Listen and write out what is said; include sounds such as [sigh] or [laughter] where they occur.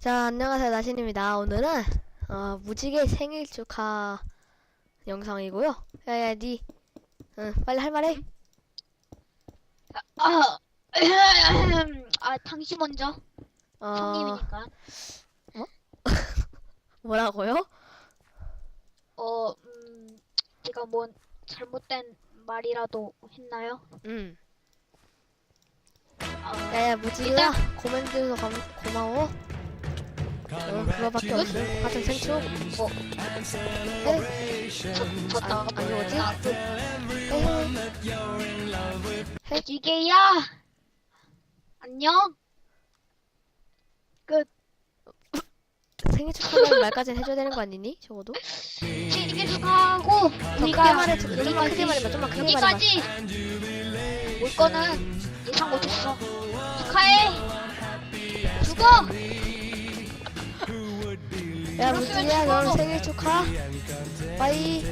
자, 안녕하세요. 나신입니다. 오늘은, 어, 무지개 생일 축하 영상이고요. 야, 야, 니, 응, 빨리 할 말 해. 아, [laughs] 아, 당신 먼저. 어, 형님이니까. [laughs] 뭐라고요? 어, 음, 제가 뭔 잘못된 말이라도 했나요? 응. 아, 야, 야, 무지개야. 고멘트해서 감, 고마워. 어, 그거밖에 없어. 생일 축, 뭐, 해, 저, 저, 아, 안 좋았지? 나도 해, 해. 기계야. 안녕. 생일 축하라는 말까지는 해줘야 되는 거 아니니? 적어도? 생일 축하하고 더 크게 우리가 말해, 좀만 크게 말해봐, 좀만 크게 말해봐. 여기까지 올 거는 예상 못했어. 축하해. 죽어. 야, 무지개야, 너 생일 축하. 빠이.